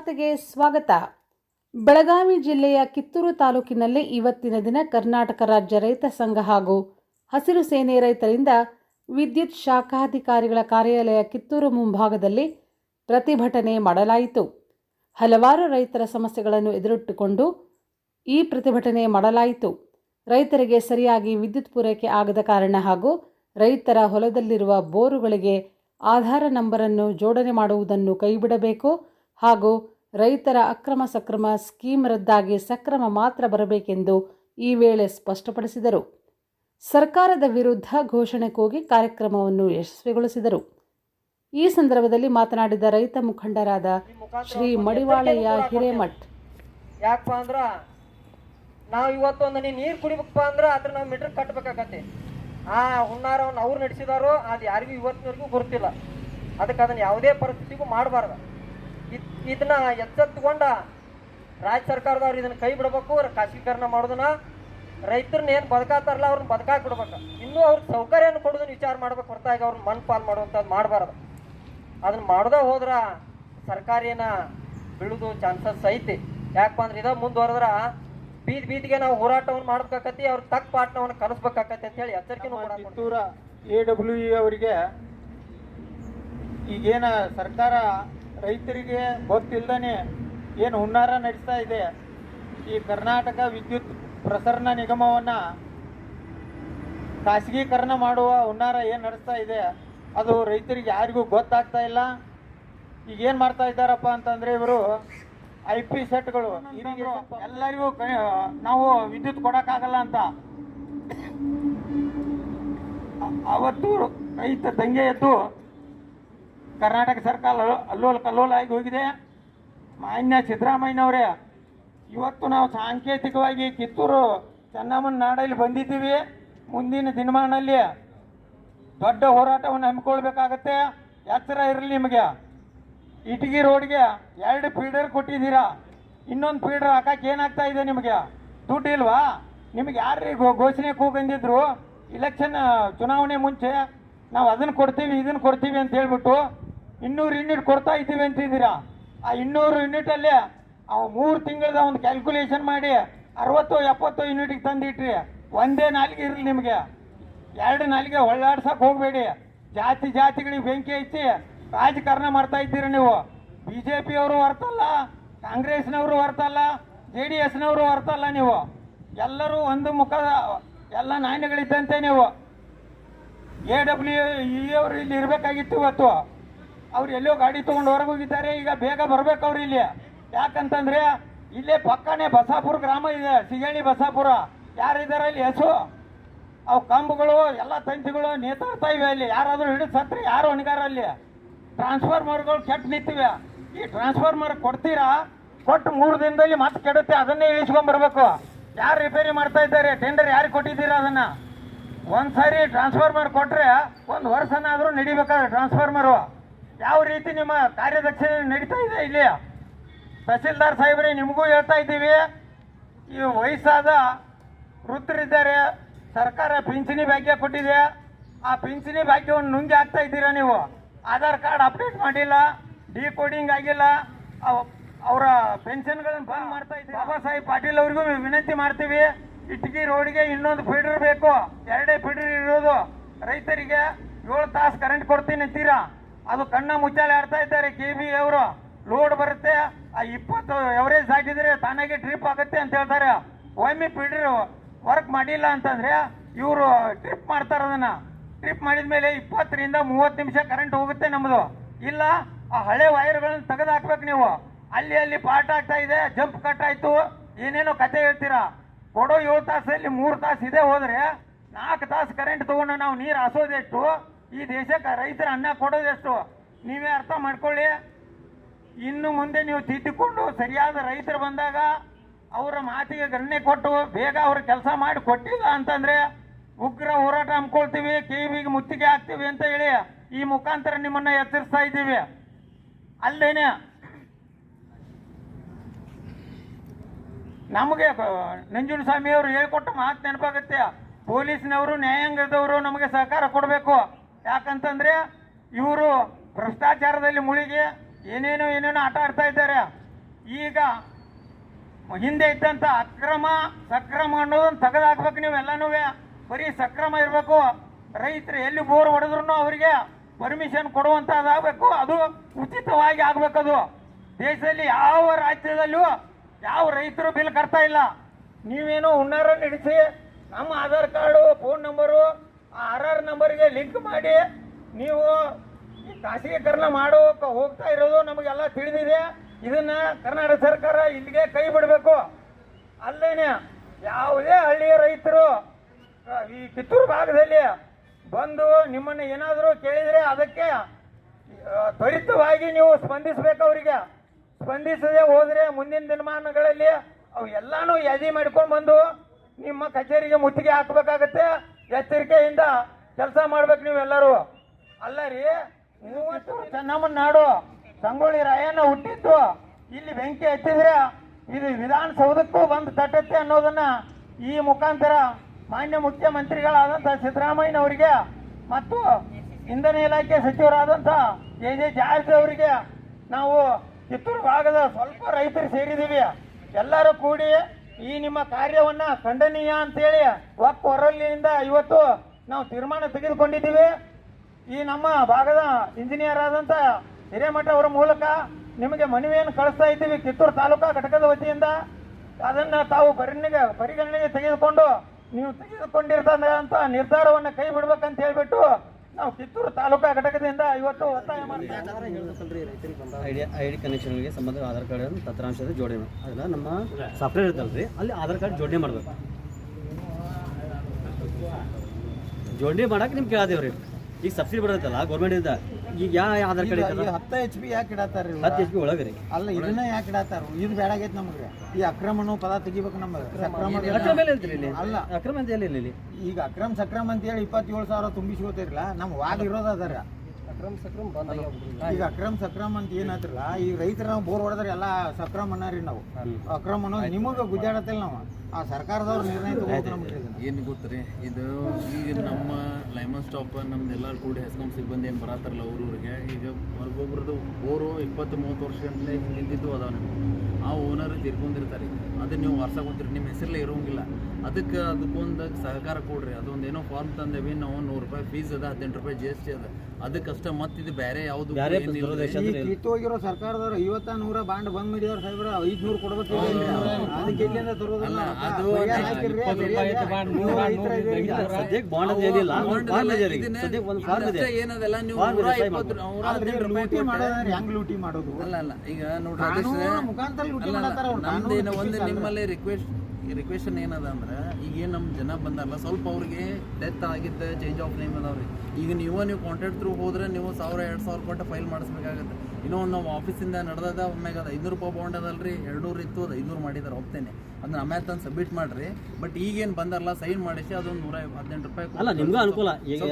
ವಾರ್ತೆಗೆ ಸ್ವಾಗತ. ಬೆಳಗಾವಿ ಜಿಲ್ಲೆಯ ಕಿತ್ತೂರು ತಾಲೂಕಿನಲ್ಲಿ ಇವತ್ತಿನ ದಿನ ಕರ್ನಾಟಕ ರಾಜ್ಯ ರೈತ ಸಂಘ ಹಾಗೂ ಹಸಿರು ಸೇನೆ ರೈತರಿಂದ ವಿದ್ಯುತ್ ಶಾಖಾಧಿಕಾರಿಗಳ ಕಾರ್ಯಾಲಯ ಕಿತ್ತೂರು ಮುಂಭಾಗದಲ್ಲಿ ಪ್ರತಿಭಟನೆ ಮಾಡಲಾಯಿತು. ಹಲವಾರು ರೈತರ ಸಮಸ್ಯೆಗಳನ್ನು ಎದುರಿಟ್ಟುಕೊಂಡು ಈ ಪ್ರತಿಭಟನೆ ಮಾಡಲಾಯಿತು. ರೈತರಿಗೆ ಸರಿಯಾಗಿ ವಿದ್ಯುತ್ ಪೂರೈಕೆ ಆಗದ ಕಾರಣ ಹಾಗೂ ರೈತರ ಹೊಲದಲ್ಲಿರುವ ಬೋರುಗಳಿಗೆ ಆಧಾರ ನಂಬರನ್ನು ಜೋಡಣೆ ಮಾಡುವುದನ್ನು ಕೈಬಿಡಬೇಕು ಹಾಗೂ ರೈತರ ಅಕ್ರಮ ಸಕ್ರಮ ಸ್ಕೀಮ್ ರದ್ದಾಗಿ ಸಕ್ರಮ ಮಾತ್ರ ಬರಬೇಕೆಂದು ಈ ವೇಳೆ ಸ್ಪಷ್ಟಪಡಿಸಿದರು. ಸರ್ಕಾರದ ವಿರುದ್ಧ ಘೋಷಣೆ ಕೂಗಿ ಕಾರ್ಯಕ್ರಮವನ್ನು ಯಶಸ್ವಿಗೊಳಿಸಿದರು. ಈ ಸಂದರ್ಭದಲ್ಲಿ ಮಾತನಾಡಿದ ರೈತ ಮುಖಂಡರಾದ ಶ್ರೀ ಮಡಿವಾಳಯ್ಯ ಹಿರೇಮಠ್. ಯಾಕಪ್ಪ ಅಂದ್ರ, ನಾವು ಇವತ್ತೊಂದು ನೀ ನೀರು ಕುಡಿಬೇಕಪ್ಪ ಅಂದ್ರೆ ಅದ್ರ ನಾವು ಮೀಟರ್ ಕಟ್ಟಬೇಕಾಗತ್ತೆ ಆ ಹುನ್ನಾರವನ್ನು ಅವ್ರು ನಡೆಸಿದಾರೋ ಅದು ಯಾರಿಗೂ ಇವತ್ತಿನವರೆಗೂ ಗೊತ್ತಿಲ್ಲ. ಅದಕ್ಕೆ ಅದನ್ನು ಯಾವುದೇ ಪರಿಸ್ಥಿತಿಗೂ ಮಾಡಬಾರ್ದು. ಇದನ್ನ ಎಚ್ಚೆತ್ತುಕೊಂಡ ರಾಜ್ಯ ಸರ್ಕಾರದವ್ರು ಇದನ್ನ ಕೈ ಬಿಡಬೇಕು ಖಾಸಗೀಕರಣ ಮಾಡೋದನ್ನ. ರೈತರನ್ನ ಏನು ಬದುಕಾತಾರಲ್ಲ ಅವ್ರನ್ನ ಬದುಕಾಕ್ ಬಿಡ್ಬೇಕು ಇನ್ನೂ ಅವ್ರ ಸೌಕರ್ಯನ ಕೊಡೋದನ್ನ ವಿಚಾರ ಮಾಡ್ಬೇಕು ಹೊರತಾಗಿ ಅವ್ರನ್ನ ಮನ್ ಪಾಲ್ ಮಾಡುವಂಥದ್ದು ಮಾಡಬಾರ್ದು. ಅದನ್ನ ಮಾಡದೇ ಹೋದ್ರ ಸರ್ಕಾರ ಏನ ಬೀಳುದು ಚಾನ್ಸಸ್ ಐತಿ. ಯಾಕಪ್ಪ ಅಂದ್ರೆ ಇದ ಮುಂದುವರೆದ್ರ ಬೀದ್ ಬೀದಿಗೆ ನಾವು ಹೋರಾಟವನ್ನು ಮಾಡ್ಬೇಕಾಕತಿ ಅವ್ರ ತಕ್ಕ ಪಾಠವನ್ನು ಕಲಿಸ್ಬೇಕಾಕತಿ ಅಂತ ಹೇಳಿ ಎಚ್ಚರಿಕೆ ಎ ಡಬ್ಲ್ಯೂ ಇ ಅವರಿಗೆ ಈಗೇನ ಸರ್ಕಾರ ರೈತರಿಗೆ ಗೊತ್ತಿಲ್ಲದೇ ಏನು ಹುನ್ನಾರ ನಡೆಸ್ತಾ ಇದೆ. ಈ ಕರ್ನಾಟಕ ವಿದ್ಯುತ್ ಪ್ರಸರಣ ನಿಗಮವನ್ನು ಖಾಸಗೀಕರಣ ಮಾಡುವ ಹುನ್ನಾರ ಏನು ನಡೆಸ್ತಾ ಇದೆ, ಅದು ರೈತರಿಗೆ ಯಾರಿಗೂ ಗೊತ್ತಾಗ್ತಾ ಇಲ್ಲ. ಈಗ ಏನು ಮಾಡ್ತಾ ಇದ್ದಾರಪ್ಪ ಅಂತಂದರೆ ಇವರು ಐ ಪಿ ಸೆಟ್ಗಳು ಎಲ್ಲರಿಗೂ ನಾವು ವಿದ್ಯುತ್ ಕೊಡೋಕ್ಕಾಗಲ್ಲ ಅಂತ. ಅವತ್ತು ರೈತ ದಂಗೆ ಎದ್ದು ಕರ್ನಾಟಕ ಸರ್ಕಾರ ಅಲ್ಲೋ- ಅಲ್ಲೋಲ ಕಲ್ಲೋಲ ಆಗಿ ಹೋಗಿದೆ. ಮಾನ್ಯ ಸಿದ್ದರಾಮಯ್ಯನವರೇ, ಇವತ್ತು ನಾವು ಸಾಂಕೇತಿಕವಾಗಿ ಕಿತ್ತೂರು ಚೆನ್ನಮ್ಮನ ನಾಡಲ್ಲಿ ಬಂದಿದ್ದೀವಿ. ಮುಂದಿನ ದಿನಮಾನಲ್ಲಿ ದೊಡ್ಡ ಹೋರಾಟವನ್ನು ಹಮ್ಮಿಕೊಳ್ಬೇಕಾಗತ್ತೆ. ಎಚ್ಚರ ಇರಲಿ ನಿಮಗೆ. ಇಟಗಿ ರೋಡ್ಗೆ ಎರಡು ಫೀಡರ್ ಕೊಟ್ಟಿದ್ದೀರಾ? ಇನ್ನೊಂದು ಫೀಡರ್ ಹಾಕಕ್ಕೆ ಏನಾಗ್ತಾ ಇದೆ ನಿಮಗೆ? ದುಡ್ಡು ಇಲ್ವಾ? ನಿಮ್ಗೆ ಯಾರ್ರೀ ಘೋಷಣೆ ಕೂಗಂದಿದ್ರು ಇಲೆಕ್ಷನ್ ಚುನಾವಣೆ ಮುಂಚೆ ನಾವು ಅದನ್ನು ಕೊಡ್ತೀವಿ, ಇದನ್ನು ಕೊಡ್ತೀವಿ ಅಂತ ಹೇಳ್ಬಿಟ್ಟು ಇನ್ನೂರು ಯೂನಿಟ್ ಕೊಡ್ತಾ ಇದ್ದೀವಿ ಅಂತಿದ್ದೀರಾ? ಆ ಇನ್ನೂರು ಯೂನಿಟಲ್ಲಿ ಅವು ಮೂರು ತಿಂಗಳದ ಒಂದು ಕ್ಯಾಲ್ಕುಲೇಷನ್ ಮಾಡಿ ಅರವತ್ತು ಎಪ್ಪತ್ತು ಯೂನಿಟಿಗೆ ತಂದಿಟ್ರಿ. ಒಂದೇ ನಾಲ್ಗೆ ಇರಲಿ ನಿಮಗೆ. ಎರಡು ನಾಲಿಗೆ ಹೊಳ್ಳಾಡ್ಸಕ್ ಹೋಗಬೇಡಿ. ಜಾತಿ ಜಾತಿಗಳಿಗೆ ಬೆಂಕಿ ಹಚ್ಚಿ ರಾಜಕಾರಣ ಮಾಡ್ತಾ ಇದ್ದೀರಿ ನೀವು. ಬಿ ಜೆ ಪಿಯವರು ಹೊರ್ತಲ್ಲ ಕಾಂಗ್ರೆಸ್ನವರು ಹೊರ್ತಲ್ಲ ಜೆ ಡಿ ಎಸ್ನವರು ಹೊರ್ತಲ್ಲ ನೀವು. ಎಲ್ಲರೂ ಒಂದು ಮುಖದ ಎಲ್ಲ ನಾಣ್ಯಗಳಿದ್ದಂತೆ ನೀವು. ಎ ಡಬ್ಲ್ಯೂ ಇ ಅವರು ಇಲ್ಲಿ ಇರಬೇಕಾಗಿತ್ತು ಇವತ್ತು. ಅವ್ರು ಎಲ್ಲೋ ಗಾಡಿ ತೊಗೊಂಡು ಹೊರಗೆ ಹೋಗಿದ್ದಾರೆ, ಈಗ ಬೇಗ ಬರ್ಬೇಕು ಅವ್ರು ಇಲ್ಲಿ. ಯಾಕಂತಂದ್ರೆ ಇಲ್ಲೇ ಪಕ್ಕನೇ ಬಸಾಪುರ ಗ್ರಾಮ ಇದೆ, ಸಿಗಣಿ ಬಸಾಪುರ. ಯಾರಿದ್ದಾರೆ ಅಲ್ಲಿ? ಹೆಸು ಅವು ಕಂಬಗಳು, ಎಲ್ಲ ತಂತಿಗಳು ನೇತಾಡ್ತಾ ಇವೆ ಅಲ್ಲಿ. ಯಾರಾದರೂ ಹಿಡಿದು ಸತ್ರೆ, ಯಾರು ಹೊಣೆಗಾರ ಅಲ್ಲಿ? ಟ್ರಾನ್ಸ್ಫಾರ್ಮರ್ಗಳು ಕೆಟ್ಟು ನಿಂತಿವೆ. ಈ ಟ್ರಾನ್ಸ್ಫಾರ್ಮರ್ ಕೊಡ್ತೀರಾ? ಕೊಟ್ಟು ಮೂರು ದಿನದಲ್ಲಿ ಮತ್ತೆ ಕೆಡುತ್ತೆ, ಅದನ್ನೇ ಇಳಿಸ್ಕೊಂಡ್ ಬರ್ಬೇಕು. ಯಾರು ರಿಪೇರಿ ಮಾಡ್ತಾ ಇದ್ದಾರೆ? ಟೆಂಡರ್ ಯಾರು ಕೊಟ್ಟಿದ್ದೀರಾ ಅದನ್ನ? ಒಂದ್ಸಾರಿ ಟ್ರಾನ್ಸ್ಫಾರ್ಮರ್ ಕೊಟ್ಟರೆ ಒಂದು ವರ್ಷನಾದರೂ ನಡಿಬೇಕಾದ್ರೆ ಟ್ರಾನ್ಸ್ಫಾರ್ಮರು. ಯಾವ ರೀತಿ ನಿಮ್ಮ ಕಾರ್ಯದಕ್ಷಿಣೆ ನಡೀತಾ ಇದೆ ಇಲ್ಲಿ ತಹಸೀಲ್ದಾರ್ ಸಾಹೇಬ್ರೆ, ನಿಮಗೂ ಹೇಳ್ತಾ ಇದ್ದೀವಿ, ಈ ವಯಸ್ಸಾದ ವೃತ್ತರಿದ್ದಾರೆ, ಸರ್ಕಾರ ಪಿಂಚಣಿ ಭಾಗ್ಯ ಕೊಟ್ಟಿದೆ. ಆ ಪಿಂಚಣಿ ಭಾಗ್ಯವನ್ನು ನುಂಗಿ ಹಾಕ್ತಾ ಇದ್ದೀರಾ ನೀವು? ಆಧಾರ್ ಕಾರ್ಡ್ ಅಪ್ಡೇಟ್ ಮಾಡಿಲ್ಲ ಡಿ ಕೋಡಿಂಗ್ ಆಗಿಲ್ಲ, ಅವ್- ಅವರ ಪೆನ್ಷನ್ಗಳನ್ನು ಬಂದ್ ಮಾಡ್ತಾ ಇದ್ದೀವಿ ಬಾಬಾ ಸಾಹೇಬ್ ಪಾಟೀಲ್ ಅವ್ರಿಗೂ ವಿನಂತಿ ಮಾಡ್ತೀವಿ ಇಟ್ಟಿಗೆ ರೋಡ್ಗೆ ಇನ್ನೊಂದು ಫೀಡರ್ ಬೇಕು, ಎರಡೇ ಫೀಡರ್ ಇರೋದು ರೈತರಿಗೆ ಏಳು ತಾಸು ಕರೆಂಟ್ ಕೊಡ್ತೀನಿ ಅಂತೀರಾ? ಅದು ಕಣ್ಣ ಮುಚ್ಚಾಲೆ ಆಡ್ತಾ ಇದ್ದಾರೆ ಕೆ ಬಿ ಅವರು. ಲೋಡ್ ಬರುತ್ತೆ. ಆ ಇಪ್ಪತ್ತು ಎವರೇಜ್ ಹಾಕಿದ್ರೆ ತಾನಾಗೆ ಟ್ರಿಪ್ ಆಗುತ್ತೆ ಅಂತ ಹೇಳ್ತಾರೆ. ಒಮ್ಮೆ ಫೀಡರ್ ವರ್ಕ್ ಮಾಡಿಲ್ಲ ಅಂತಂದ್ರೆ ಇವರು ಟ್ರಿಪ್ ಮಾಡ್ತಾರೆ ಅದನ್ನ. ಟ್ರಿಪ್ ಮಾಡಿದ ಮೇಲೆ ಇಪ್ಪತ್ತರಿಂದ ಮೂವತ್ತು ನಿಮಿಷ ಕರೆಂಟ್ ಹೋಗುತ್ತೆ ನಮ್ಮದು ಇಲ್ಲ, ಆ ಹಳೆ ವೈರ್ಗಳನ್ನು ತೆಗೆದು ಹಾಕ್ಬೇಕು ನೀವು. ಅಲ್ಲಿ ಅಲ್ಲಿ ಪಾಟ್ ಆಗ್ತಾ ಇದೆ ಜಂಪ್ ಕಟ್ ಆಯ್ತು. ಏನೇನೋ ಕತೆ ಹೇಳ್ತೀರಾ? ಕೊಡೋ ಏಳು ತಾಸಲ್ಲಿ ಮೂರು ತಾಸು ಇದೆ ಹೋದ್ರೆ ನಾಲ್ಕು ತಾಸು ಕರೆಂಟ್ ತಗೊಂಡು ನಾವು ನೀರು ಹಾಸೋದೆಷ್ಟು? ಈ ದೇಶಕ್ಕೆ ರೈತರ ಅನ್ನ ಕೊಡೋದೆಷ್ಟು? ನೀವೇ ಅರ್ಥ ಮಾಡ್ಕೊಳ್ಳಿ. ಇನ್ನು ಮುಂದೆ ನೀವು ತಿದ್ದಿಕೊಂಡು ಸರಿಯಾದ ರೈತರು ಬಂದಾಗ ಅವರ ಮಾತಿಗೆ ಗಣನೆ ಕೊಟ್ಟು ಬೇಗ ಅವ್ರ ಕೆಲಸ ಮಾಡಿ ಕೊಟ್ಟಿಲ್ಲ ಅಂತಂದ್ರೆ ಉಗ್ರ ಹೋರಾಟ ಹಮ್ಮಿಕೊಳ್ತೀವಿ, ಕಿವಿಗೆ ಮುತ್ತಿಗೆ ಹಾಕ್ತೀವಿ ಅಂತ ಹೇಳಿ ಈ ಮುಖಾಂತರ ನಿಮ್ಮನ್ನ ಎಚ್ಚರಿಸ್ತಾ ಇದ್ದೀವಿ. ಅಲ್ಲೇನೆ ನಮಗೆ ನಂಜುನ ಸ್ವಾಮಿ ಅವರು ಹೇಳ್ಕೊಟ್ಟ ಮಾತು ನೆನಪಾಗುತ್ತೆ. ಪೊಲೀಸ್ನವರು, ನ್ಯಾಯಾಂಗದವರು ನಮಗೆ ಸಹಕಾರ ಕೊಡಬೇಕು. ಯಾಕಂತಂದ್ರೆ ಇವರು ಭ್ರಷ್ಟಾಚಾರದಲ್ಲಿ ಮುಳುಗಿ ಏನೇನೋ ಏನೇನೋ ಆಟ ಆಡ್ತಾ ಇದ್ದಾರೆ. ಈಗ ಹಿಂದೆ ಇದ್ದಂಥ ಅಕ್ರಮ, ಸಕ್ರಮ ಅನ್ನೋದನ್ನು ತೆಗೆದಾಕ್ಬೇಕು ನೀವೆಲ್ಲನೂ ಬರೀ ಸಕ್ರಮ ಇರಬೇಕು. ರೈತರು ಎಲ್ಲಿ ಬೋರ್ ಹೊಡೆದ್ರು ಅವರಿಗೆ ಪರ್ಮಿಷನ್ ಕೊಡುವಂಥದ್ದಾಗಬೇಕು ಅದು ಉಚಿತವಾಗಿ ಆಗ್ಬೇಕದು. ದೇಶದಲ್ಲಿ ಯಾವ ರಾಜ್ಯದಲ್ಲೂ ಯಾವ ರೈತರು ಬಿಲ್ ಕಟ್ತಾ ಇಲ್ಲ. ನೀವೇನೋ ಹುನ್ನಾರ ನಡೆಸಿ ನಮ್ಮ Aadhaar card, phone number R R ನಂಬರ್ಗೆ ಲಿಂಕ್ ಮಾಡಿ ನೀವು ಖಾಸಗೀಕರಣ ಮಾಡೋಕೆ ಹೋಗ್ತಾ ಇರೋದು ನಮಗೆಲ್ಲ ತಿಳಿದಿದೆ. ಇದನ್ನ ಕರ್ನಾಟಕ ಸರ್ಕಾರ ಇಲ್ಲಿಗೆ ಕೈ ಬಿಡಬೇಕು. ಅಲ್ಲೇನೆ ಯಾವುದೇ ಹಳ್ಳಿಯ ರೈತರು ಈ ಕಿತ್ತೂರು ಭಾಗದಲ್ಲಿ ಬಂದು ನಿಮ್ಮನ್ನು ಏನಾದರೂ ಕೇಳಿದರೆ ಅದಕ್ಕೆ ತ್ವರಿತವಾಗಿ ನೀವು ಸ್ಪಂದಿಸಬೇಕು ಅವರಿಗೆ. ಸ್ಪಂದಿಸದೆ ಹೋದರೆ ಮುಂದಿನ ದಿನಮಾನಗಳಲ್ಲಿ ಅವು ಎಲ್ಲನೂ ಯಾದಿ ಮಾಡ್ಕೊಂಡು ಬಂದು ನಿಮ್ಮ ಕಚೇರಿಗೆ ಮುತ್ತಿಗೆ ಹಾಕಬೇಕಾಗತ್ತೆ. ಎಚ್ಚರಿಕೆಯಿಂದ ಕೆಲಸ ಮಾಡ್ಬೇಕು ನೀವೆಲ್ಲರೂ. ಅಲ್ಲ ರೀ, ಮೂವತ್ತು ಚೆನ್ನಮ್ಮನ ನಾಡು, ಸಂಗೊಳ್ಳಿ ರಾಯಣ್ಣ ಹುಟ್ಟಿದ್ದು ಇಲ್ಲಿ ಬೆಂಕಿ ಹಚ್ಚಿದ್ರೆ ಇದು ವಿಧಾನಸೌಧಕ್ಕೂ ಬಂದು ತಟ್ಟತ್ತೆ ಅನ್ನೋದನ್ನ ಈ ಮುಖಾಂತರ ಮಾನ್ಯ ಮುಖ್ಯಮಂತ್ರಿಗಳಾದಂಥ ಸಿದ್ದರಾಮಯ್ಯನವರಿಗೆ ಮತ್ತು ಇಂಧನ ಇಲಾಖೆ ಸಚಿವರಾದಂಥ ಜೆ ಜೆ ಜಾರ್ಜ್ ಅವರಿಗೆ ನಾವು ಕಿತ್ತೂರು ಭಾಗದ ಸ್ವಲ್ಪ ರೈತರು ಸೇರಿದ್ದೀವಿ. ಎಲ್ಲರೂ ಕೂಡಿ ಈ ನಿಮ್ಮ ಕಾರ್ಯವನ್ನ ಖಂಡನೀಯ ಅಂತೇಳಿ ಒಕ್ಕ ಹೊರಲಿನಿಂದ ಇವತ್ತು ನಾವು ತೀರ್ಮಾನ ತೆಗೆದುಕೊಂಡಿದ್ದೀವಿ. ಈ ನಮ್ಮ ಭಾಗದ ಇಂಜಿನಿಯರ್ ಆದಂಥ ಹಿರೇಮಠ ಅವರ ಮೂಲಕ ನಿಮಗೆ ಮನವಿಯನ್ನು ಕಳಿಸ್ತಾ ಇದ್ದೀವಿ ಕಿತ್ತೂರು ತಾಲೂಕಾ ಘಟಕದ ವತಿಯಿಂದ. ಅದನ್ನ ತಾವು ಪರಿಣಿಗೆ, ಪರಿಗಣನೆಗೆ ತೆಗೆದುಕೊಂಡು ನೀವು ತೆಗೆದುಕೊಂಡಿರ್ತಂತ ನಿರ್ಧಾರವನ್ನು ಕೈ ಬಿಡ್ಬೇಕಂತ ಹೇಳ್ಬಿಟ್ಟು ನಾವು ಕಿತ್ತೂರು ತಾಲೂಕಾ ಘಟಕದಿಂದ ಇವತ್ತು ಒತ್ತಾಯ ಐ ಡಿ ಕನೆಕ್ಷನ್ಗೆ ಸಂಬಂಧ ಆಧಾರ್ ಕಾರ್ಡ್ ತಂತ್ರಾಂಶದ ಜೋಡಣೆ ಅದನ್ನ ನಮ್ಮ ಸಾಫ್ಟ್ವೇರ್ ಇರ್ತಲ್ಲ ರೀ ಅಲ್ಲಿ ಆಧಾರ್ ಕಾರ್ಡ್ ಜೋಡಣೆ ಮಾಡ್ಬೇಕು. ಜೋಡಣೆ ಮಾಡಕ್ಕೆ ನಿಮ್ಗೆ ಕೇಳಾದೇವ್ರಿ ಈಗ ಸಬ್ಸಿಡಿ ಬರ್ತೈತಲ್ಲ ಗೌರ್ಮೆಂಟಿಂದ ಈಗ ಯಾವ ಆಧಾರ್ ಕಾರ್ಡ್ ಹತ್ತ ಎಚ್ ಪಿ ಯಾಕೆ ಇಡತ್ತಾರ? ಹತ್ತು ಎಚ್ ಪಿ ಒಳಗೆ ರೀ. ಅಲ್ಲ ಇದನ್ನ ಯಾಕೆ ಇಡತ್ತಾರ ಇದು ಬೇಡಾಗೈತೆ ನಮಗೆ. ಈ ಅಕ್ರಮನು ಪದ ತೆಗಿಬೇಕು ನಮಗೆ. ಸಕ್ರಮ ಅಕ್ರಮ ಎಲ್ಲ ಇಲ್ರಿ ಇಲ್ಲಿ? ಅಲ್ಲ. ಅಕ್ರಮ ಅಂತ ಇಲ್ಲಿ? ಈಗ ಅಕ್ರಮ್ ಸಕ್ರಮ ಅಂತ ಹೇಳಿ ಇಪ್ಪತ್ತೇಳು ಸಾವಿರ ತುಂಬಿಸ್ಕೋತಿರಲ್ಲ ನಮ್ಮ ವಾದ ಇರೋದ ಅದಾರ ಈಗ ಅಕ್ರಮ ಸಕ್ರಮ ಅಂತ ಏನಾದ್ರಲ್ಲ ಈ ರೈತರ ನಾವು ಬೋರ್ ಹೊಡೆದ್ರೆ ಎಲ್ಲ ಸಕ್ರಮ ಅನ್ನರಿ ನಾವು. ಅಕ್ರಮ ಅನ್ನೋದು ನಿಮಗೆ ಗುದ್ದಾಡತ್ತಿಲ್ಲ ನಾವು. ಆ ಸರ್ಕಾರದವ್ರು ನಿರ್ಣಯ ತಗೋಬೇಕು ನಮ್ಗೆ. ಏನು ಗೊತ್ತ್ರಿ? ಇದು ಈಗ ನಮ್ಮ ಲೈಮನ್ ಸ್ಟಾಪ್ ನಮ್ದು ಎಲ್ಲರೂ ಕೂಡಿ ಹೆಸ್ಕೊಂಡು ಸಿಬ್ಬಂದಿ ಏನು ಬರತ್ತಾರಲ್ಲ ಊರೂರಿಗೆ ಈಗ ಒಬ್ಬೊಬ್ರದ್ದು ಓರು ಇಪ್ಪತ್ತು ಮೂವತ್ತು ವರ್ಷದಿಂದ ಹಿಂದಿದ್ದು ಅದಾವ ಆ ಓನರ್ ತಿರ್ಕೊಂಡಿರ್ತಾರೆ. ಅದು ನೀವು ವರ್ಷಕೊಂತೀರಿ ನಿಮ್ಮ ಹೆಸರಲ್ಲೇ ಇರೋಂಗಿಲ್ಲ. ಅದಕ್ಕೆ ಅದಕ್ಕೊಂದು ಸಹಕಾರ ಕೊಡ್ರಿ. ಅದೊಂದು ಏನೋ ಫಾರ್ಮ್ ತಂದೇವಿ, ನಾವು ನೂರು ರೂಪಾಯಿ ಫೀಸ್ ಅದ, ಹದಿನೆಂಟು ರೂಪಾಯಿ ಜಿ ಎಸ್ ಟಿ ಅದ. ಅದಕ್ಕಷ್ಟೇ ಮತ್ತೆ ಇದು ಬೇರೆ ಯಾವುದು ಬೇರೆ ದುರುದ್ದೇಶ ಅಂದ್ರೆ ಕಿತ್ತೋಗಿರೋ ಸರ್ಕಾರದವ್ರು ಐವತ್ತ ನೂರ ಬಾಂಡ್ ಬಂದ್ ಮಾಡಿದಾರ ಸಾಹೇಬ್ರ ಐದ್ನೂರು ಕೊಡ್ಬೇಕು ಅದಕ್ಕೆ ಎಲ್ಲಿಂದ ತರೋದಲ್ಲ ಅದು ಸದ್ಯಕ್ಕೆ ಬಾಂಡ್ ಅಂತ ಏನಿಲ್ಲ ಫಾರ್ಮ್ ಇದೆ ರೀ ಇದನ್ನ- ಸದ್ಯಕ್ಕೆ ಒಂದು ಫಾರ್ಮ್ ಇದೆ. ಇದಷ್ಟೇ ಏನದಲ್ಲ? ನೀವು ಫಾರ್ಮ್ ನೂರ ಇದೆ, ಸಹಿ ಇಪ್ಪತ್ತು ಮಾಡ್ಬೇಕು. ನೂರ ಹದಿನೆಂಟು ರೂಪಾಯಿ ಲೂಟಿ ಕೊಟ್ರೆ- ಮಾಡೋದಂದ್ರೆ ಹೆಂಗ್ ಲೂಟಿ ಮಾಡೋದು? ಅಲ್ಲ ಅಲ್ಲ. ಈಗ ನೋಡ್ರಿ ಕಾನೂನು ಅಧ್ಯಕ್ಷರೇ, ಮುಖಾಂತರ ಲೂಟಿ ಅಲ್ಲ, ಅಲ್ಲ, ಮಾಡತ್ತಾರ ಅವ್ರು. ನಮ್ದು ಕಾನೂನು ಏನು ಒಂದು. ನಿಮ್ಮಲ್ಲಿ ರಿಕ್ವೆಸ್ಟ್ ರಿಕ್ವೆಷನ್ ಏನದ ಅಂದ್ರೆ ಈಗ ಏನು ನಮ್ಮ ಜನ ಬಂದಾರಲ್ಲ ಸ್ವಲ್ಪ ಅವ್ರಿಗೆ ಡೆತ್ ಆಗಿದ್ದ ಚೇಂಜ್ ಆಫ್ ನೇಮ್ ಅದಾವ್ರಿ. ಈಗ ನೀವು ನೀವು ಕಾಂಟ್ರಾಕ್ಟ್ ತ್ರೂ ಹೋದ್ರೆ ನೀವು ಸಾವಿರ ಎರಡು ಸಾವಿರ ಕೊಟ್ಟು ಫೈಲ್ ಮಾಡಿಸ್ಬೇಕಾಗತ್ತೆ. ಇನ್ನೂ ಒಂದು ನಾವು ಆಫೀಸಿಂದ ನಡೆದದ ಒಮ್ಮೆಗೆ ಅದು ಐನೂರು ರೂಪಾಯಿ ಬಾಂಡ್ ಅದಲ್ರಿ ಎರಡುನೂರು ಇತ್ತು ಅದು ಐನೂರು ಮಾಡಿದಾರೆ ಹೋಗ್ತೇನೆ ಅದನ್ನ ಆಮೇಲೆ ತಂದು ಸಬ್ಮಿಟ್ ಮಾಡಿರಿ. ಬಟ್ ಈಗೇನು ಬಂದಾರಲ್ಲ ಸೈನ್ ಮಾಡಿಸಿ ಅದು ನೂರ ಹದಿನೆಂಟು ರೂಪಾಯಿ ಅಲ್ಲ ನಿಮ್ಗೂ ಅನುಕೂಲ. ಈಗ